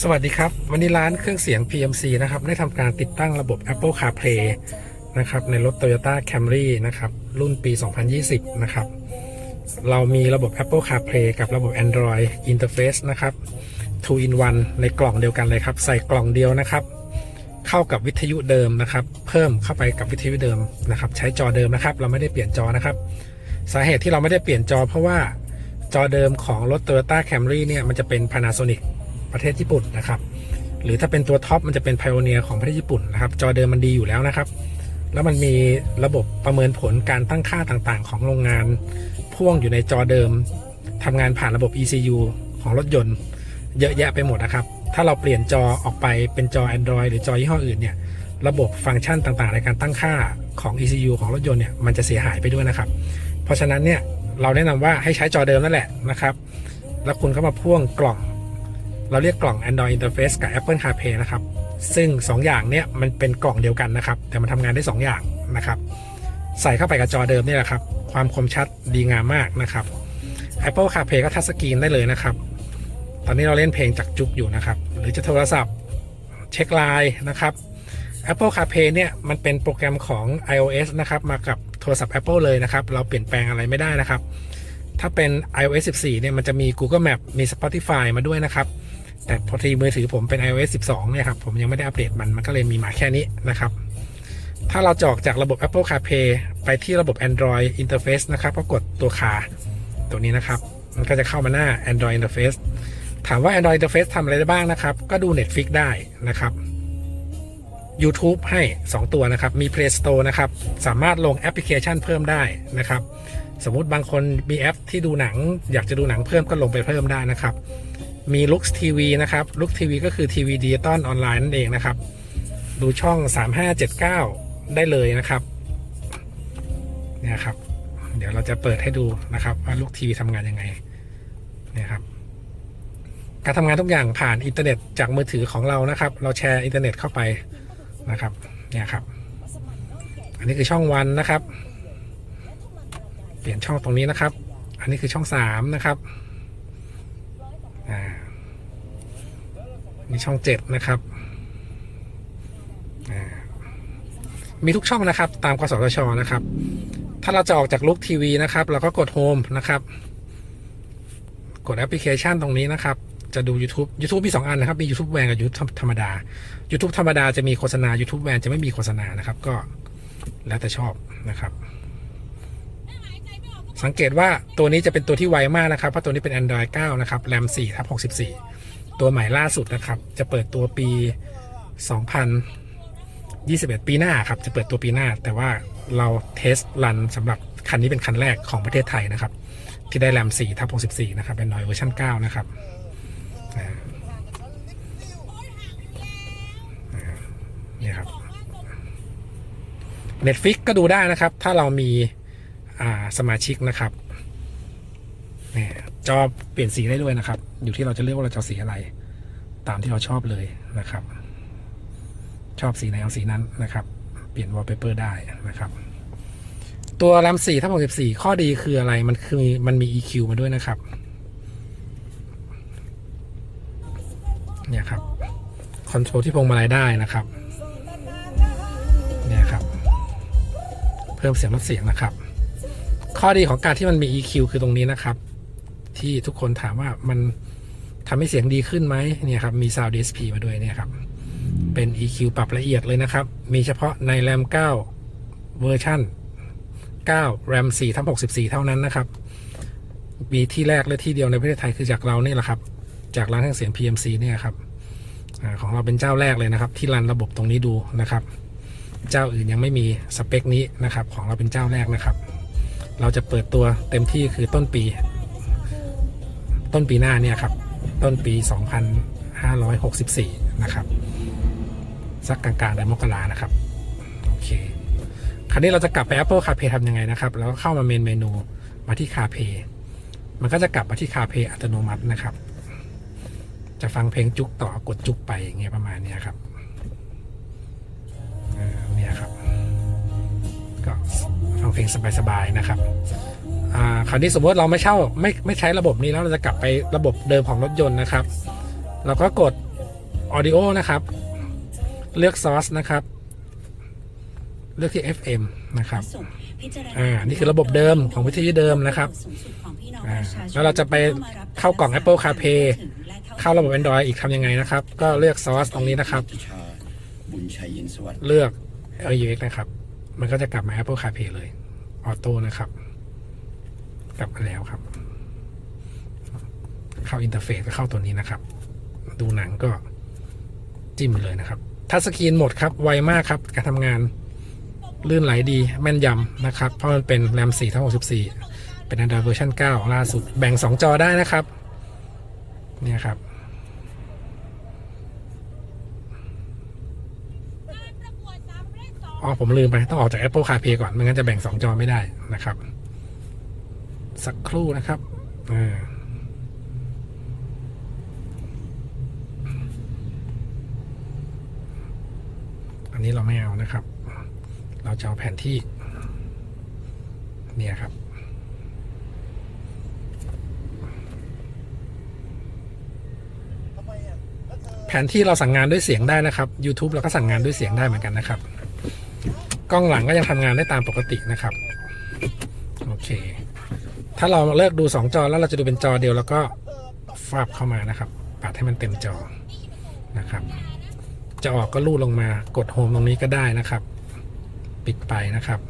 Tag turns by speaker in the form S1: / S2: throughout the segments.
S1: สวัสดีครับ วันนี้ร้านเครื่องเสียง PMC นะครับ ได้ทำการติดตั้งระบบ Apple CarPlay นะครับ ในรถ Toyota Camry นะครับ รุ่นปี 2020 นะครับ เรามีระบบ Apple CarPlay กับระบบ Android Interface นะครับ 2 in 1 ในกล่องเดียวกันเลยครับ ใส่กล่องเดียวนะครับ เข้ากับวิทยุเดิมนะครับ เพิ่มเข้าไปกับวิทยุเดิมนะครับ ใช้จอเดิมนะครับ เราไม่ได้เปลี่ยนจอนะครับ สาเหตุที่เราไม่ได้เปลี่ยนจอ เพราะว่าจอเดิมของรถ Toyota Camry เนี่ย มันจะเป็น Panasonic ประเทศญี่ปุ่นนะครับ หรือถ้าเป็นตัวท็อปมันจะเป็น Pioneer ของประเทศญี่ปุ่นนะครับ จอเดิมมันดีอยู่แล้วนะครับ แล้วมันมีระบบประเมินผลการตั้งค่าต่างๆ ของโรงงาน พ่วงอยู่ในจอเดิมทำงานผ่านระบบ ECU ของรถยนต์ เยอะแยะไปหมดนะครับ ถ้าเราเปลี่ยนจอออกไปเป็นจอ Android หรือจอยี่ห้ออื่นเนี่ยระบบฟังก์ชันต่างๆ ในการตั้งค่าของ ECU ของรถยนต์เนี่ยมันจะเสียหายไปด้วยนะครับ เพราะฉะนั้นเนี่ยเราแนะนำว่าให้ใช้จอเดิมนั่นแหละนะครับ แล้วคุณก็มาพ่วงกล่อง เราเรียกกล่อง Android Interface กับ Apple CarPlay นะครับ ซึ่ง 2 อย่างเนี้ยมันเป็นกล่องเดียวกันนะครับ แต่มันทำงานได้ 2 อย่างนะครับ ใส่เข้าไปกับจอเดิมนี่แหละครับ ความคมชัดดีงามมากนะครับ Apple CarPlay ก็ทัชสกรีนได้เลยนะครับ ตอนนี้เราเล่นเพลงจากจุกอยู่นะครับ หรือจะโทรศัพท์เช็คไลน์นะครับ Apple CarPlay เนี่ยมันเป็นโปรแกรมของ iOS นะครับ มากับโทรศัพท์ Apple เลยนะครับ เราเปลี่ยนแปลงอะไรไม่ได้นะครับ ถ้าเป็น iOS 14 เนี่ยมันจะมี Google Map มี Spotify มาด้วยนะครับ แต่พอทีมือถือผมเป็น iOS 12 เนี่ยครับ ผมยังไม่ได้อัปเดตมัน มันก็เลยมีมาแค่นี้นะครับ ถ้าเราจอกจากระบบ Apple CarPlay ไปที่ระบบ Android Interface นะครับก็กดตัวคาตัวนี้นะครับ มันก็จะเข้ามาหน้า Android Interface ถามว่า Android Interface ทำอะไรได้บ้างนะครับ ก็ดู Netflix ได้นะครับ YouTube ให้ 2 ตัวนะครับ มี Play Store นะครับ สามารถลงแอปพลิเคชันเพิ่มได้นะครับ สมมุติบางคนมีแอปที่ดูหนัง อยากจะดูหนังเพิ่มก็ลงไปเพิ่มได้นะครับ มี Lux TV นะครับ Lux TV ก็คือทีวีดิจิตอลออนไลน์นั่นเองนะครับ ดูช่อง 3579 ได้เลยนะครับเนี่ยครับ เดี๋ยวเราจะเปิดให้ดูนะครับ ว่า Lux TV ทำงานยังไงเนี่ยครับ การทำงานทุกอย่างผ่านอินเทอร์เน็ตจากมือถือของเรานะครับ เราแชร์อินเทอร์เน็ตเข้าไปนะครับเนี่ยครับ อันนี้คือช่องวันนะครับ เปลี่ยนช่องตรงนี้นะครับ อันนี้คือช่องสามนะครับ อ่า มีช่องเจ็ดนะครับ มีทุกช่องนะครับ ตามกสทชนะครับ ถ้าเราจะออกจากลุกทีวีนะครับเราก็กดโฮมนะครับ กดแอปพลิเคชันตรงนี้นะครับ จะดู YouTube YouTube มี2อันนะครับ มี YouTube แวนกับ YouTube ธรรมดา YouTube ธรรมดาจะมีโฆษณา YouTube แวนจะไม่มีโฆษณานะครับ ก็แล้วแต่ชอบนะครับสังเกตว่าตัวนี้จะเป็นตัวที่ไวมากนะครับ เพราะตัวนี้เป็น Android 9 นะครับ RAM 4ทับ64 ตัวใหม่ล่าสุดนะครับ จะเปิดตัวปี 2021 ปีหน้าครับ จะเปิดตัวปีหน้า แต่ว่าเราเทสรันสำหรับคันนี้เป็นคันแรกของประเทศไทยนะครับ ที่ได้ RAM 4ทับ64 นะครับ Android เวอร์ชัน9นะครับนี่ครับ Netflix ก็ดูได้นะครับ ถ้าเรามีอาสมาชิกนะครับ นี่จอเปลี่ยนสีได้ด้วยนะครับ อยู่ที่เราจะเลือกว่าเราจะสีอะไร ตามที่เราชอบเลยนะครับ ชอบสีไหนเอาสีนั้นนะครับ เปลี่ยนวอลเปเปอร์ได้นะครับ ตัวแรม4ทั้ง64ข้อดีคืออะไรมันคือมันมี EQ มาด้วยนะครับ เนี่ยครับคอนโทรลที่พวงมาลัยได้นะครับเนี่ยครับ เพิ่มเสียงลดเสียงนะครับ ข้อดีของการที่มันมี EQ คือตรงนี้นะครับ ที่ทุกคนถามว่ามันทำให้เสียงดีขึ้นไหมเนี่ยครับมี Sound DSP มาด้วยเนี่ยครับ เป็น EQ ปรับละเอียดเลยนะครับ มีเฉพาะใน RAM 9 เวอร์ชัน9 RAM 4ทั้ง64 เท่านั้นนะครับ มีที่แรกและที่เดียวในประเทศไทยคือจากเราเนี่แหละครับ จากร้านเครื่องเสียง PMC เนี่ยครับอของเราเป็นเจ้าแรกเลยนะครับ ที่รันระบบตรงนี้ดูนะครับ เจ้าอื่นยังไม่มีสเปคนี้นะครับ ของเราเป็นเจ้าแรกนะครับ เราจะเปิดตัวเต็มที่คือต้นปี ต้นปีหน้าเนี่ยครับ ต้นปี 2564 นะครับ สักกลางๆเดือนมกรานะครับ โอเค คราวนี้เราจะกลับไป Apple CarPlay ทำยังไงนะครับ แล้วก็เข้ามาเมนเมนูมาที่ CarPlay มันก็จะกลับมาที่ CarPlay อัตโนมัตินะครับ จะฟังเพลงจุกต่อกดจุกไปอย่างเงี้ยประมาณเนี้ยครับเอ่อเนี่ยครับ ก็ฟังเพลงสบายๆนะครับอ่าคราวนี้สมมติเราไม่เช่าไม่ไม่ใช้ระบบนี้แล้วเราจะกลับไประบบเดิมของรถยนต์นะครับ เราก็กด audio นะครับ เลือก source นะครับ เลือกที่ FM นะครับอ่านี่คือระบบเดิมของวิทยุเดิมนะครับอ่าแล้วเราจะไปเข้ากล่อง Apple CarPlay เข้าระบบ Android อีกทำยังไงนะครับ ก็เลือก source ตรงนี้นะครับ
S2: ชาบุญชัยยินสวัสดิ์
S1: เลือก AUX นะครับ มันก็จะกลับมา Apple CarPlay เลย ออโต้นะครับ กลับมาแล้วครับ เข้าอินเทอร์เฟซก็เข้าตัวนี้นะครับ ดูหนังก็จิ้มเลยนะครับ ทัชสกรีนหมดครับ ไวมากครับ การทำงานลื่นไหลดีแม่นยำนะครับ เพราะมันเป็น RAM 4ทั้ง64 เป็น Android เวอร์ชัน9 ล่าสุด แบ่ง 2 จอได้นะครับ เนี่ยครับ อ๋อผมลืมไปต้องออกจาก Apple CarPlay ก่อน ไม่งั้นจะแบ่ง2จอไม่ได้นะครับ สักครู่นะครับอ่าอันนี้เราไม่เอานะครับ เราจะเอาแผนที่ เนี่ยครับ แผนที่เราสั่งงานด้วยเสียงได้นะครับ YouTube เราก็สั่งงานด้วยเสียงได้เหมือนกันนะครับ กล้องหลังก็ยังทำงานได้ตามปกตินะครับ โอเค ถ้าเราเลิกดู 2 จอแล้วเราจะดูเป็นจอเดียวแล้วก็ฟาบเข้ามานะครับ ปัดให้มันเต็มจอนะครับ จะออกก็ลูดลงมากดโฮมตรงนี้ก็ได้นะครับ ปิดไปนะครับ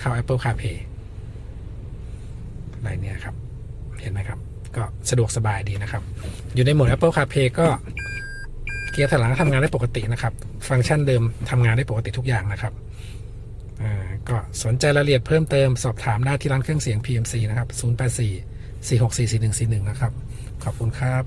S1: เข้า Apple CarPlay อะไรเนี่ยครับ เห็นไหมครับ ก็สะดวกสบายดีนะครับ อยู่ในโหมด Apple CarPlay ก็เกียร์ถอยหลังทำงานได้ปกตินะครับ ฟังก์ชันเดิมทำงานได้ปกติทุกอย่างนะครับอ่าก็สนใจรายละเอียดเพิ่มเติมสอบถามได้ที่ร้านเครื่องเสียง PMC นะครับ 084 464 4141 นะครับ ขอบคุณครับ